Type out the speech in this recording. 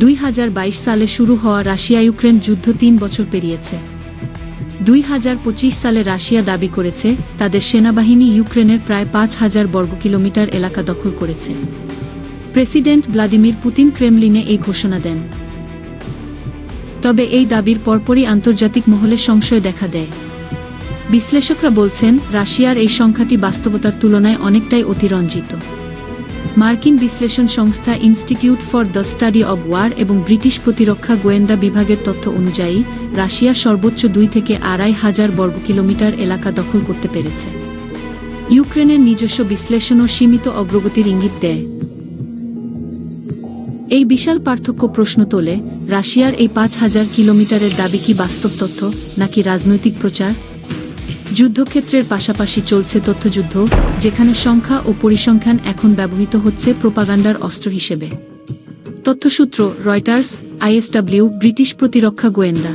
দুই হাজার বাইশ সালে শুরু হওয়া রাশিয়া ইউক্রেন যুদ্ধ তিন বছর পেরিয়েছে। দুই হাজার পঁচিশ সালে রাশিয়া দাবি করেছে, তাদের সেনাবাহিনী ইউক্রেনের প্রায় পাঁচ হাজার বর্গ কিলোমিটার এলাকা দখল করেছে। প্রেসিডেন্ট ভ্লাদিমির পুতিন ক্রেমলিনে এই ঘোষণা দেন। তবে এই দাবির পরপরই আন্তর্জাতিক মহলে সংশয় দেখা দেয়। বিশ্লেষকরা বলছেন, রাশিয়ার এই সংখ্যাটি বাস্তবতার তুলনায় অনেকটাই অতিরঞ্জিত। মার্কিন বিশ্লেষণ সংস্থা institute for the study of war এবং ব্রিটিশ প্রতিরক্ষা গোয়েন্দা বিভাগের তথ্য অনুযায়ী, রাশিয়া সর্বোচ্চ দুই থেকে আড়াই হাজার বর্গ কিলোমিটার এলাকা দখল করতে পেরেছে। ইউক্রেনের নিজস্ব বিশ্লেষণও সীমিত অগ্রগতির ইঙ্গিত দেয়। এই বিশাল পার্থক্য প্রশ্ন তোলে, রাশিয়ার এই পাঁচ হাজার কিলোমিটারের দাবি কি বাস্তব তথ্য, নাকি রাজনৈতিক প্রচার? যুদ্ধক্ষেত্রের পাশাপাশি চলছে তথ্যযুদ্ধ, যেখানে সংখ্যা ও পরিসংখ্যান এখন ব্যবহৃত হচ্ছে প্রোপাগান্ডার অস্ত্র হিসেবে। তথ্যসূত্র, রয়টার্স, আইএসডাব্লিউ, ব্রিটিশ প্রতিরক্ষা গোয়েন্দা।